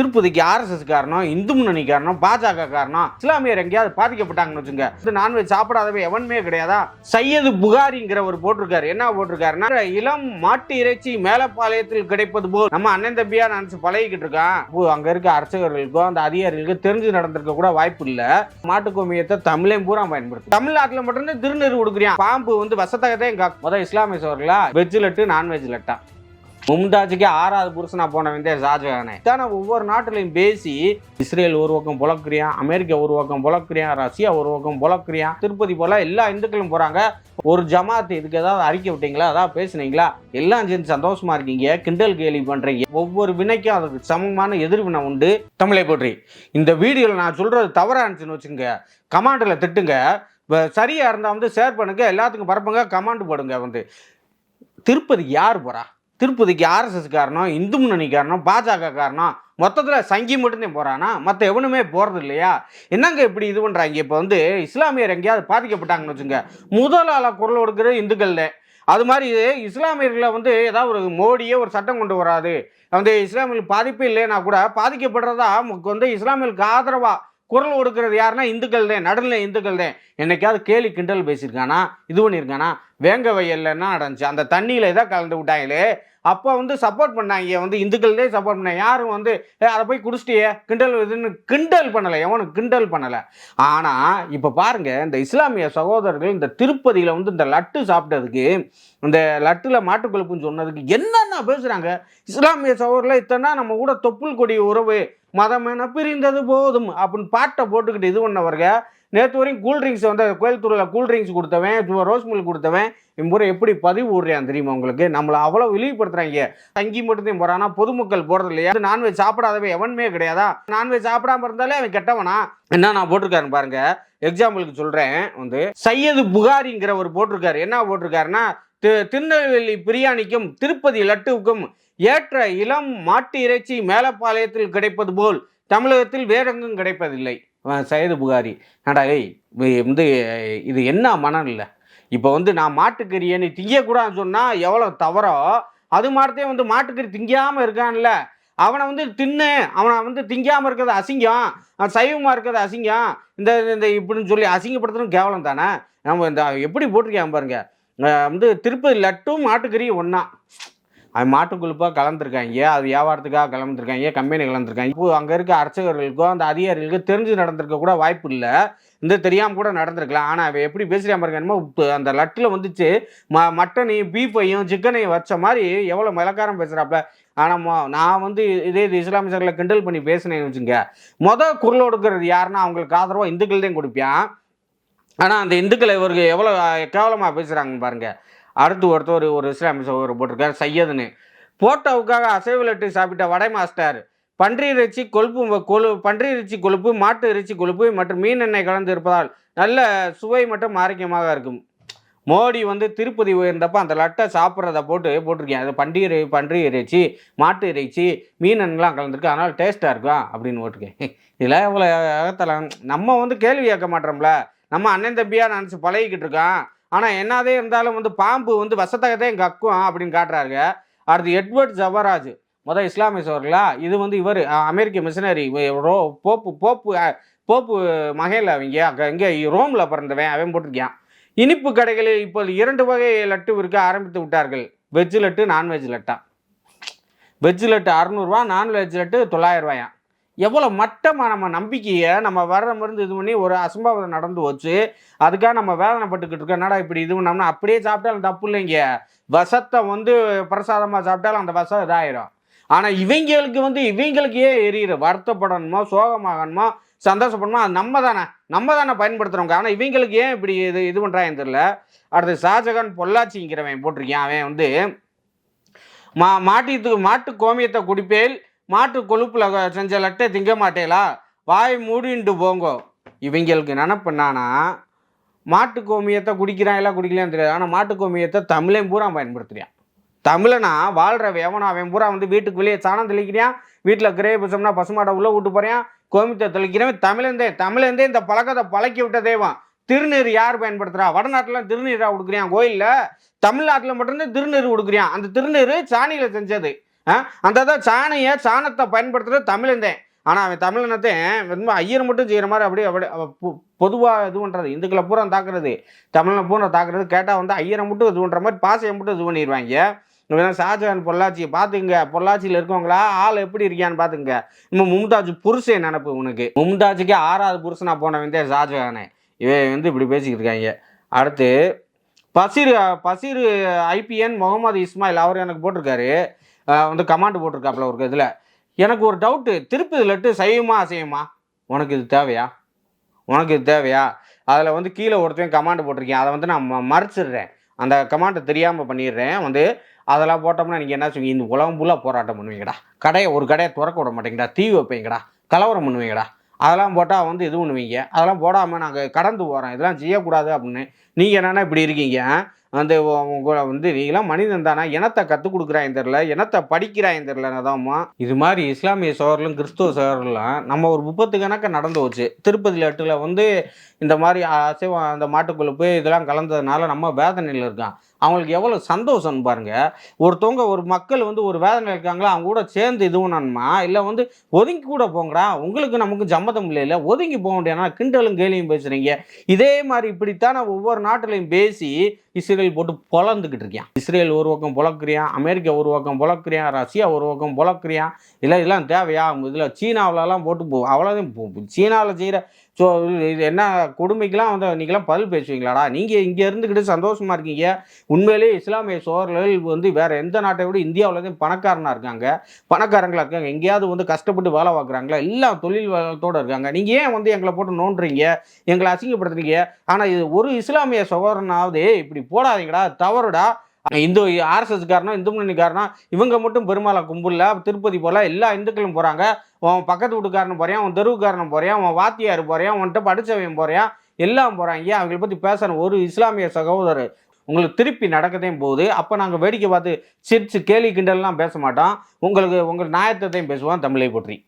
திருப்பதிக்கு ஆர்எஸ்எஸ் காரணம் இந்து முன்னணி காரணம் பாஜக காரணம் இஸ்லாமியர் எங்கேயாவது பாதிக்கப்பட்டாங்கன்னு வச்சுங்க. இது நான்வெஜ் சாப்பிடாதவே எவனுமே கிடையாதா? சையது புகாரிங்கிற ஒரு போட்டிருக்காரு. என்ன போட்டிருக்காருன்னா இளம் மாட்டு இறைச்சி மேலப்பாளையத்தில் கிடைப்பது போல். நம்ம அண்ணன் தம்பியா நினைச்சு பழகிக்கிட்டு இருக்கான். அங்க இருக்க அரசர்களுக்கும் அந்த அதிகாரிகளுக்கும் தெரிஞ்சு நடந்திருக்க கூட வாய்ப்பு இல்ல. மாட்டு கோமியத்தை தமிழையும் பூரா பயன்படுத்தும் தமிழ்நாட்டில் மட்டும்தான் திருநெறி கொடுக்குறியான் பாம்பு வந்து வசத்தகத்தை எங்க முதல் இஸ்லாமிய சோர்களா? வெஜ் லட்டு நான்வெஜ் லட்டா. மும்தாஜுக்கு ஆறாவது புருஷனா போனவன் தான் ஷாஜகானே. தானே ஒவ்வொரு நாட்டிலையும் பேசி இஸ்ரேல் ஒரு பக்கம் புலக்கிறியான் அமெரிக்கா ஒரு பக்கம் புலக்கிறியான் ரஷ்யா ஒரு பக்கம் புலக்கிறியான் திருப்பதி போல எல்லா இந்துக்களும் போறாங்க. ஒரு ஜமாத் இதுக்கு ஏதாவது அறிக்கை விட்டீங்களா? அதாவது பேசுனீங்களா? எல்லாம் சேர்ந்து சந்தோஷமா இருக்கீங்க. கிண்டல் கேலி பண்றீங்க. ஒவ்வொரு வினைக்கும் அதுக்கு சமமான எதிர்வினை உண்டு. தமிழை போற்றி. இந்த வீடியோவில் நான் சொல்றது தவறா இருந்துச்சுன்னு வச்சுங்க கமாண்டில் திட்டுங்க. வ- சரியா இருந்தால் வந்து ஷேர் பண்ணுங்க. எல்லாத்துக்கும் பரப்புங்க. கமாண்ட் போடுங்க வந்து. திருப்பதி யார் போறா? திருப்பதிக்கு ஆர்எஸ்எஸ் காரணம் இந்து முன்னணி காரணம் பாஜக காரணம் மொத்தத்தில் சங்கி மட்டும்தான் போகிறானா மற்ற எவனுமே போகிறது இல்லையா என்னங்க இப்படி இது பண்ணுறாங்க இப்போ வந்து இஸ்லாமியர் எங்கேயாவது பாதிக்கப்பட்டாங்கன்னு வச்சுங்க. முதல் ஆளாக குரல் கொடுக்குற இந்துக்கள் தான் அது மாதிரி இஸ்லாமியர்களை வந்து ஏதாவது ஒரு மோடியே ஒரு சட்டம் கொண்டு வராது. வந்து இஸ்லாமியர்கள் பாதிப்பு இல்லைன்னா கூட பாதிக்கப்படுறதா நமக்கு வந்து இஸ்லாமியர்களுக்கு ஆதரவாக குரல் கொடுக்கறது யாருன்னா இந்துக்கள் தான் நடுநிலை இந்துக்கள் தான் என்னைக்காவது கேலி கிண்டல் பேசியிருக்கானா? இது பண்ணியிருக்கானா? வேங்க வயல்லன்னா நடந்துச்சு? அந்த தண்ணியில் தான் கலந்து விட்டாங்களே. அப்போ வந்து சப்போர்ட் பண்ணாங்க. வந்து இந்துக்கள்லேயே சப்போர்ட் பண்ணாங்க யாரும் வந்து அதை போய் குடிச்சிட்டியே? கிண்டல் இதுன்னு கிண்டல் பண்ணலை. எவனும் கிண்டல் பண்ணலை. ஆனால் இப்போ பாருங்கள் இந்த இஸ்லாமிய சகோதரர்கள் இந்த திருப்பதியில் வந்து இந்த லட்டு சாப்பிட்டதுக்கு இந்த லட்டில் மாட்டுக்கொழுப்புன்னு சொன்னதுக்கு என்னென்ன பேசுகிறாங்க இஸ்லாமிய சகோதரில் இத்தனை நம்ம கூட தொப்புள் கொடி உறவு மதம் என பிரிந்தது போதும் அப்படின்னு பாட்டை போட்டுக்கிட்டு இது பண்ணவர்கள் நேற்று வரையும் கூல்ட்ரிங்க்ஸ் வந்து கோயம்புத்தூரில் கூல்ட்ரிங்க்ஸ் கொடுத்தவன் ரோஸ் மில் கொடுத்தவன் இம்புறை எப்படி பதிவு விடுறான் தெரியுமா உங்களுக்கு? நம்மளை அவ்வளோ விழிவுபடுத்துறாங்க தங்கி மட்டும்தான் போகிறானா பொதுமக்கள் போகிறது இல்லையா? நான்வெஜ் சாப்பிடாதவன் எவனுமே கிடையாதா? நான்வெஜ் சாப்பிடாம இருந்தாலே அவன் கெட்டவனா? என்ன நான் போட்டிருக்காருன்னு பாருங்க. எக்ஸாம்பிளுக்கு சொல்கிறேன் வந்து சையது புகாரிங்கிறவர் போட்டிருக்காரு. என்ன போட்டிருக்காருன்னா தி- திருநெல்வேலி பிரியாணிக்கும் திருப்பதி லட்டுவுக்கும் ஏற்ற இளம் மாட்டு இறைச்சி மேலப்பாளையத்தில் கிடைப்பது போல் தமிழகத்தில் வேறெங்கும் கிடைப்பதில்லை. சையது புகாரி. ஏன்டா ஏய் வந்து இது என்ன மனம் இல்லை இப்போ வந்து நான் மாட்டுக்கறியை நீ திங்கக்கூடாதுன்னு சொன்னால் எவ்வளோ தவறோ அது மாதிரியே வந்து மாட்டுக்கறி திங்காமல் இருக்கான்ல. அவனை வந்து தின்னு அவனை வந்து திங்காமல் இருக்கிறது அசிங்கம் அவன் சைவமாக இருக்கிறது அசிங்கம் இந்த இந்த இப்படின்னு சொல்லி அசிங்கப்படுத்துறது கேவலம் தானே? நம்ம இந்த எப்படி போட்டிருக்கேன் பாருங்க. வந்து திருப்பதி லட்டும் மாட்டுக்கறியும் ஒன்றா அது மாட்டுக்குழுப்பாக கலந்துருக்காங்க அது வியாபாரத்துக்காக கலந்துருக்காங்க கம்பெனி கலந்துருக்காங்க. இப்போ அங்கே இருக்க அர்ச்சகர்களுக்கோ அந்த அதிகாரிகளுக்கோ தெரிஞ்சு நடந்திருக்க கூட வாய்ப்பு இல்லை. இந்த தெரியாமல் கூட நடந்திருக்கலாம். ஆனால் அவன் எப்படி பேசுகிறான் பாருங்க அந்த லட்டில் வந்துச்சு. ம மட்டனையும் பீஃபையும் சிக்கனையும் வச்ச மாதிரி எவ்வளோ மிளக்காரம் பேசுகிறாப்புல ஆனால் நான் வந்து இதே இது இஸ்லாமியர்களை கிண்டல் பண்ணி பேசினேன்னு வச்சுங்க. மொதல் குரல் கொடுக்கறது யாருன்னா அவங்களுக்கு ஆதரவாக இந்துக்கள் தான் கொடுப்பான். ஆனால் அந்த இந்துக்களை இவருக்கு எவ்வளோ கேவலமாக பேசுகிறாங்கன்னு பாருங்கள் அடுத்து ஒருத்தர் ஒரு ஒரு இஸ்லாமிய சகோதரர் போட்டிருக்காரு சையதுன்னு. போட்டோவுக்காக அசைவ லட்டு சாப்பிட்ட வடை மாஸ்டர். பன்றி இறைச்சி கொழுப்பு கொழு பன்றி இறைச்சி கொழுப்பு மாட்டு இறைச்சி கொழுப்பு மற்றும் மீன் எண்ணெய் கலந்து இருப்பதால் நல்ல சுவை மற்றும் ஆரோக்கியமாக இருக்கும். மோடி வந்து திருப்பதி உயர்ந்தப்ப அந்த லட்டை சாப்பிட்றத போட்டு போட்டிருக்கேன். அது பன்றி இறை பன்றி இறைச்சி மாட்டு இறைச்சி மீனன்லாம் கலந்துருக்கு. அதனால் டேஸ்ட்டாக இருக்கும் அப்படின்னு போட்டிருக்கேன். இதில் இவ்வளோ அகத்தலாம் நம்ம வந்து கேள்வி கேட்க மாட்டோம்ல. நம்ம அண்ணன் தம்பியாக நினச்சி பழகிக்கிட்டு இருக்கான். ஆனால் என்னதே இருந்தாலும் வந்து பாம்பு வந்து வசத்தகத்தை எங்கள் அக்கும் அப்படின்னு காட்டுறாருங்க. அடுத்து எட்வர்ட் ஜவராஜ். முதல் இஸ்லாமியர்களா இது வந்து இவர் அமெரிக்க மிஷினரி ரோ போப்பு போப்பு போப்பு மகையில் அவங்க அங்கே இங்கே ரோமில் பிறந்தவன் அவன் போட்டிருக்கான். இனிப்பு கடைகளில் இப்போ இரண்டு வகை லட்டு விற்க ஆரம்பித்து விட்டார்கள். வெஜ் லட்டு நான்வெஜ் லட்டா. வெஜ் லட்டு அறநூறுவா நான்வெஜ் லட்டு தொள்ளாயிரம் ரூபாயாம். எவ்வளோ மட்டமாக நம்ம நம்பிக்கையை நம்ம வர்ற மருந்து இது பண்ணி ஒரு அசம்பாவிதம் நடந்து வச்சு அதுக்காக நம்ம வேதனைப்பட்டுக்கிட்டு இருக்கோம். என்னடா இப்படி இது பண்ணோம்னா அப்படியே சாப்பிட்டாலும் தப்பு இல்லைங்க. விஷத்தை வந்து பிரசாதமாக சாப்பிட்டாலும் அந்த விஷம் இதாயிரும். ஆனால் இவங்களுக்கு வந்து இவங்களுக்கு ஏன் எரியுற வருத்தப்படணுமோ சோகமாகணுமோ சந்தோஷப்படணுமோ அது நம்ம தானே. நம்ம தானே பயன்படுத்துகிறவங்க ஆனால் இவங்களுக்கு ஏன் இப்படி இது இது பண்ணுறாங்கன்னு தெரியல. அடுத்து ஷாஜகான் பொள்ளாச்சிங்கிறவன் போட்டிருக்கேன். அவன் வந்து மா மாட்டியத்துக்கு மாட்டு கோமியத்தை குடிப்பேல் மாட்டு கொழுப்பில் செஞ்ச லட்டை திங்க மாட்டேலா? வாய் மூடிண்டு போங்கோ. இவங்களுக்கு நினப்பு என்னன்னா மாட்டு கோமியத்தை குடிக்கிறான் எல்லாம் குடிக்கலான்னு தெரியாது. ஆனால் மாட்டு கோமியத்தை தமிழையும் பூரா பயன்படுத்துகிறான் தமிழனா வாழ்கிற எவனா அவன் பூரா வந்து வீட்டுக்கு வெளியே சாணம் தெளிக்கிறான் வீட்டில் கிரே பசம்னா பசுமாடை உள்ளே விட்டு போகிறான் கோமியத்தை தெளிக்கிறவன் தமிழந்தே தமிழந்தே இந்த பழக்கத்தை பழக்கி விட்ட தெய்வம். திருநீர் யார் பயன்படுத்துகிறா வடநாட்டில் திருநீராக கொடுக்குறியான் கோயிலில்? தமிழ்நாட்டில் மட்டும்தான் திருநீர் கொடுக்குறியான் அந்த திருநீர் சாணியில் செஞ்சது. அந்த தான் சாணையை சாணத்தை பயன்படுத்துறது தமிழந்தேன் ஆனால் அவன் தமிழினத்தை ரொம்ப ஐயர் மட்டும் செய்கிற மாதிரி அப்படியே அப்படியே பொதுவாக இது பண்ணுறது இந்துக்களை பூரா தாக்குறது. தமிழனை பூரா தாக்குறது. கேட்டால் வந்து ஐயரை மட்டும் இது பண்ணுற மாதிரி பாசையை மட்டும் இது பண்ணிடுவாங்க ஷாஜகான் பொள்ளாச்சி பார்த்துங்க பொள்ளாச்சியில் இருக்கவங்களா? ஆள் எப்படி இருக்கியான்னு பார்த்துங்க இன்னும் மும்தாஜ் புருஷன் நினப்பு உனக்கு. மும்தாஜுக்கு ஆறாவது புருஷனா போனவன் தான் ஷாஜகானே. இவன் வந்து இப்படி பேசிக்கிட்டு இருக்காங்க. அடுத்து பசீர் பசீர் ஐபிஎன் முகமது இஸ்மாயில் அவர் எனக்கு போட்டிருக்காரு. வந்து கமாண்ட் போட்டிருக்காப்புல ஒரு இதில். எனக்கு ஒரு டவுட்டு திருப்பி லட்டு செய்யுமா அசையுமா? உனக்கு இது தேவையா? உனக்கு இது தேவையா? அதில் வந்து கீழே ஒருத்தையும் கமாண்ட் போட்டிருக்கேன். அதை வந்து நான் ம- மறைச்சிடுறேன். அந்த கமாண்டை தெரியாமல் பண்ணிடுறேன். வந்து அதெல்லாம் போட்டோம்னா நீங்கள் என்ன சொல்லுவீங்க இந்த உலகம் ஃபுல்லாக போராட்டம் பண்ணுவீங்கடா. கடையை ஒரு கடையை திறக்க விட மாட்டேங்கடா. தீ வைப்பீங்கடா. கலவரம் பண்ணுவீங்கடா. அதெல்லாம் போட்டால் வந்து இது பண்ணுவீங்க. அதெல்லாம் போடாமல் நாங்கள் கடந்து போகிறோம் இதெல்லாம் செய்யக்கூடாது அப்படின்னு. நீங்கள் என்னென்னா இப்படி இருக்கீங்க. அந்த உ- வந்து நீங்களாம் மனிதன் தானா? இனத்தை கற்றுக் கொடுக்குறாங்க தெரில இனத்தை படிக்கிறாங்க தெரில தான்மா இது மாதிரி இஸ்லாமிய சோழர்களும் கிறிஸ்துவ சோழர்களும் நம்ம ஒரு முப்பத்து கணக்கு நடந்து போச்சு. திருப்பதி லட்டுல வந்து இந்த மாதிரி அசைவம் அந்த மாட்டுக்கொழுப்பு இதெல்லாம் கலந்ததுனால நம்ம வேதனையில் இருக்கான். அவங்களுக்கு எவ்வளோ சந்தோஷம் பாருங்க. ஒருத்தவங்க ஒரு மக்கள் வந்து ஒரு வேதனை இருக்காங்களா? அவங்க கூட சேர்ந்து இதுவும் பண்ணணுமா? இல்லை வந்து ஒதுங்கி கூட போங்கடா? உங்களுக்கு நமக்கு ஜம்மதம் இல்லை ஒதுங்கி போக முடியாதுனா கிண்டலும் கேலியும் பேசுறீங்க. இதே மாதிரி இப்படித்தானே ஒவ்வொரு நாட்டிலையும் பேசி இஸ்ரேல் போட்டு பொழந்துக்கிட்டு இருக்கியான் இஸ்ரேல் ஒரு பக்கம் பொழக்கிறியான் அமெரிக்கா ஒரு பக்கம் பொழக்கிறியான் ரஷ்யா ஒரு பக்கம் பொழக்கிறியான் இல்லை இதெல்லாம் தேவையா? இதில் சீனாவிலலாம் போட்டு போ அவ்வளோதான் சீனாவில் செய்கிற ஸோ இது என்ன கொடுமைக்கெலாம் வந்து நீங்களாம் பதில் பேசுவீங்களாடா? நீங்கள் இங்கே இருந்துக்கிட்டு சந்தோஷமாக இருக்கீங்க. உண்மையிலேயே இஸ்லாமிய சோழர்கள் வந்து வேறு எந்த நாட்டை விட இந்தியாவிலேருந்து பணக்காரனாக இருக்காங்க. பணக்காரங்களாக இருக்காங்க. எங்கேயாவது வந்து கஷ்டப்பட்டு வேலை பார்க்குறாங்களா? எல்லாம் தொழில் வளத்தோடு இருக்காங்க. நீங்கள் ஏன் வந்து எங்களை போட்டு நோண்டுறீங்க? எங்களை அசிங்கப்படுத்துறீங்க? ஆனால் இது ஒரு இஸ்லாமிய சகோதரனாவது இப்படி போடாதீங்கடா. தவறுடா. இந்து ஆர்எஸ்எஸ் காரணம் இந்து முன்னணி காரணம் இவங்க மட்டும் பெருமாளை கும்பிடல. திருப்பதி போல எல்லா இந்துக்களும் போகிறாங்க உன் பக்கத்து வீட்டுக்காரன் போறியான் உன் தெருவுக்காரன் போறியான் உன் வாத்தியார் போறியான் உன்கிட்ட படிச்சவன் போறியான் எல்லாம் போகிறாங்க அவங்கள பற்றி பேசணும். ஒரு இஸ்லாமிய சகோதரர் உங்களுக்கு திருப்பி நடக்கதையும் போகுது. அப்போ நாங்கள் வேடிக்கை பார்த்து சிரிச்சு கேலி கிண்டல்லாம் பேச மாட்டோம். உங்களுக்கு உங்கள் நியாயத்தையும் பேசுவோம். தமிழை பற்றி.